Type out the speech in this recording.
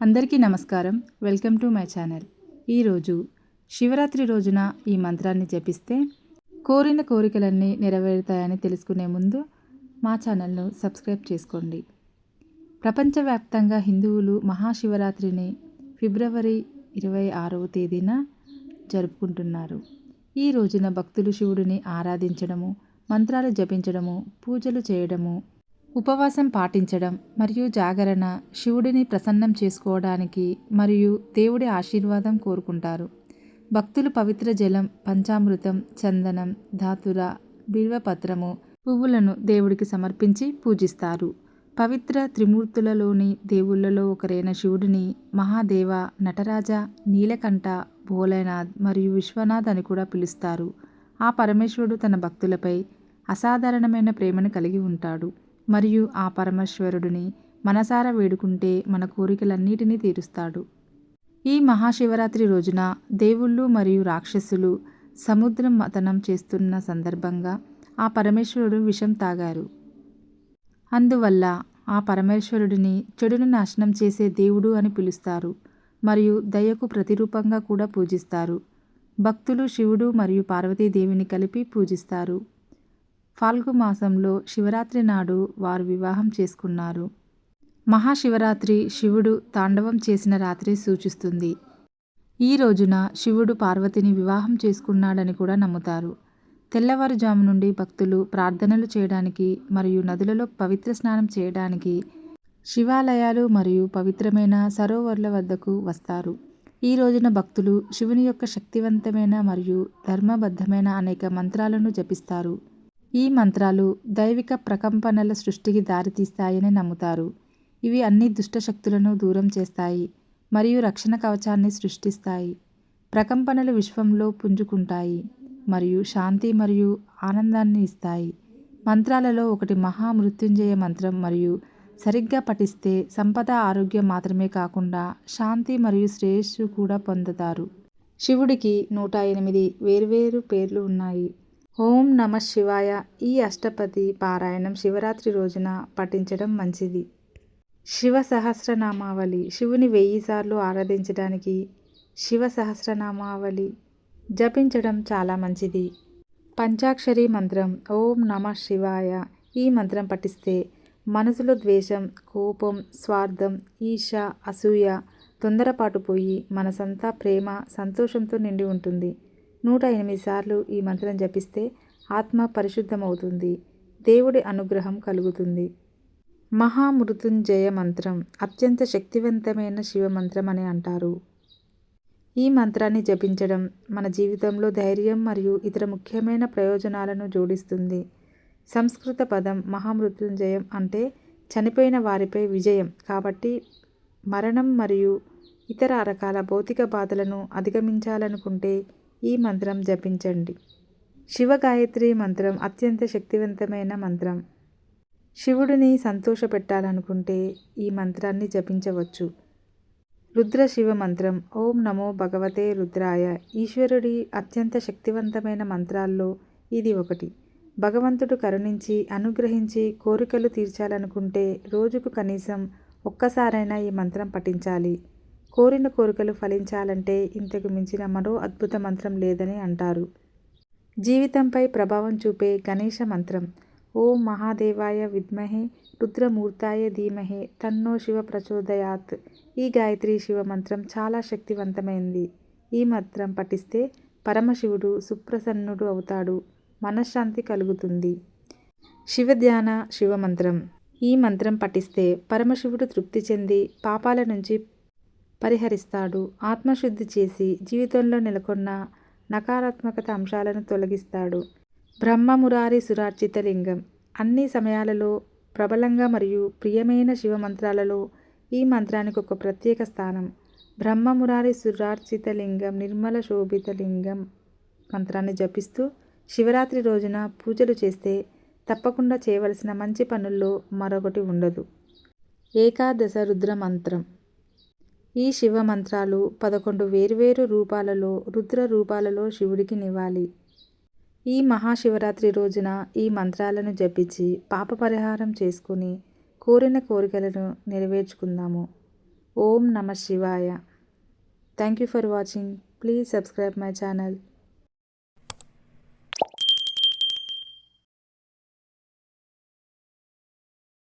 అందరికీ నమస్కారం. Welcome to my channel. ఈరోజు శివరాత్రి రోజున ఈ మంత్రాన్ని జపిస్తే కోరిన కోరికలన్నీ నెరవేరుతాయని తెలుసుకునే ముందు మా ఛానల్ను సబ్స్క్రైబ్ చేసుకోండి. ప్రపంచవ్యాప్తంగా హిందువులు మహాశివరాత్రిని ఫిబ్రవరి ఇరవై ఆరవ తేదీన జరుపుకుంటున్నారు. ఈ రోజున భక్తులు శివుడిని ఆరాధించడము మంత్రాలు జపించడము పూజలు చేయడము ఉపవాసం పాటించడం మరియు జాగరణ శివుడిని ప్రసన్నం చేసుకోవడానికి మరియు దేవుడి ఆశీర్వాదం కోరుకుంటారు. భక్తులు పవిత్ర జలం పంచామృతం చందనం ధాతుర బిల్వపత్రము పువ్వులను దేవుడికి సమర్పించి పూజిస్తారు. పవిత్ర త్రిమూర్తులలోని దేవుళ్ళలో ఒకరైన శివుడిని మహాదేవ నటరాజ నీలకంఠ భోలేనాథ్ మరియు విశ్వనాథ్ అని కూడా పిలుస్తారు. ఆ పరమేశ్వరుడు తన భక్తులపై అసాధారణమైన ప్రేమను కలిగి ఉంటాడు. మరియు ఆ పరమేశ్వరుడిని మనసారా వేడుకుంటే మన కోరికలన్నిటినీ తీరుస్తాడు. ఈ మహాశివరాత్రి రోజున దేవుళ్ళు మరియు రాక్షసులు సముద్రం మతనం చేస్తున్న సందర్భంగా ఆ పరమేశ్వరుడు విషం తాగారు. అందువల్ల ఆ పరమేశ్వరుడిని చెడును నాశనం చేసే దేవుడు అని పిలుస్తారు మరియు దయకు ప్రతిరూపంగా కూడా పూజిస్తారు. భక్తులు శివుడు మరియు పార్వతీదేవిని కలిపి పూజిస్తారు. ఫాల్గు మాసంలో శివరాత్రి నాడు వారు వివాహం చేసుకున్నారు. మహాశివరాత్రి శివుడు తాండవం చేసిన రాత్రి సూచిస్తుంది. ఈ రోజున శివుడు పార్వతిని వివాహం చేసుకున్నాడని కూడా నమ్ముతారు. తెల్లవారుజాము నుండి భక్తులు ప్రార్థనలు చేయడానికి మరియు నదులలో పవిత్ర స్నానం చేయడానికి శివాలయాలు మరియు పవిత్రమైన సరోవర్ల వద్దకు వస్తారు. ఈ రోజున భక్తులు శివుని యొక్క శక్తివంతమైన మరియు ధర్మబద్ధమైన అనేక మంత్రాలను జపిస్తారు. ఈ మంత్రాలు దైవిక ప్రకంపనల సృష్టికి దారితీస్తాయని నమ్ముతారు. ఇవి అన్ని దుష్టశక్తులను దూరం చేస్తాయి మరియు రక్షణ కవచాన్ని సృష్టిస్తాయి. ప్రకంపనలు విశ్వంలో పుంజుకుంటాయి మరియు శాంతి మరియు ఆనందాన్ని ఇస్తాయి. మంత్రాలలో ఒకటి మహామృత్యుంజయ మంత్రం మరియు సరిగ్గా పఠిస్తే సంపద ఆరోగ్యం మాత్రమే కాకుండా శాంతి మరియు శ్రేయస్సు కూడా పొందుతారు. శివుడికి నూట ఎనిమిది వేర్వేరు పేర్లు ఉన్నాయి. ఓం నమ శివాయ. ఈ అష్టపది పారాయణం శివరాత్రి రోజున పఠించడం మంచిది. శివ సహస్రనామావళి. శివుని వెయ్యి సార్లు ఆరాధించడానికి శివ సహస్రనామావళి జపించడం చాలా మంచిది. పంచాక్షరి మంత్రం ఓం నమ శివాయ. ఈ మంత్రం పఠిస్తే మనసులో ద్వేషం కోపం స్వార్థం ఈష అసూయ తొందరపాటు పోయి మనసంతా ప్రేమ సంతోషంతో నిండి ఉంటుంది. నూట ఎనిమిది సార్లు ఈ మంత్రం జపిస్తే ఆత్మ పరిశుద్ధమవుతుంది. దేవుడి అనుగ్రహం కలుగుతుంది. మహామృత్యుంజయ మంత్రం అత్యంత శక్తివంతమైన శివ మంత్రం అని అంటారు. ఈ మంత్రాన్ని జపించడం మన జీవితంలో ధైర్యం మరియు ఇతర ముఖ్యమైన ప్రయోజనాలను జోడిస్తుంది. సంస్కృత పదం మహామృత్యుంజయం అంటే చనిపోయిన వారిపై విజయం కాబట్టి మరణం మరియు ఇతర రకాల భౌతిక బాధలను అధిగమించాలనుకుంటే ఈ మంత్రం జపించండి. శివ గాయత్రి మంత్రం అత్యంత శక్తివంతమైన మంత్రం. శివుడిని సంతోషపెట్టాలనుకుంటే ఈ మంత్రాన్ని జపించవచ్చు. రుద్ర శివ మంత్రం ఓం నమో భగవతే రుద్రాయ ఈశ్వరుడి అత్యంత శక్తివంతమైన మంత్రాల్లో ఇది ఒకటి. భగవంతుడు కరుణించి అనుగ్రహించి కోరికలు తీర్చాలనుకుంటే రోజుకు కనీసం ఒక్కసారైనా ఈ మంత్రం పఠించాలి. కోరిన కోరికలు ఫలించాలంటే ఇంతకు మించిన మరో అద్భుత మంత్రం లేదని అంటారు. జీవితంపై ప్రభావం చూపే గణేష మంత్రం. ఓం మహాదేవాయ విద్మహే రుద్రమూర్తాయ ధీమహే తన్నో శివ ప్రచోదయాత్. ఈ గాయత్రి శివ మంత్రం చాలా శక్తివంతమైంది. ఈ మంత్రం పఠిస్తే పరమశివుడు సుప్రసన్నుడు అవుతాడు. మనశ్శాంతి కలుగుతుంది. శివధ్యాన శివ మంత్రం. ఈ మంత్రం పఠిస్తే పరమశివుడు తృప్తి చెంది పాపాల నుంచి పరిహరిస్తాడు. ఆత్మశుద్ధి చేసి జీవితంలో నెలకొన్న నకారాత్మకత అంశాలను తొలగిస్తాడు. బ్రహ్మమురారి సురార్చిత లింగం. అన్ని సమయాలలో ప్రబలంగా మరియు ప్రియమైన శివ మంత్రాలలో ఈ మంత్రానికి ఒక ప్రత్యేక స్థానం. బ్రహ్మమురారి సురార్చిత లింగం నిర్మల శోభిత లింగం మంత్రాన్ని జపిస్తూ శివరాత్రి రోజున పూజలు చేస్తే తప్పకుండా చేయవలసిన మంచి పనుల్లో మరొకటి ఉండదు. ఏకాదశ రుద్ర మంత్రం. ఈ శివ మంత్రాలు పదకొండు వేర్వేరు రూపాలలో రుద్ర రూపాలలో శివుడికి నివాలి ఈ మహాశివరాత్రి రోజున ఈ మంత్రాలను జపించి పాప పరిహారం చేసుకుని కోరిన కోరికలను నెరవేర్చుకుందాము. ఓం నమ శివాయ. Thank you for watching please subscribe my channel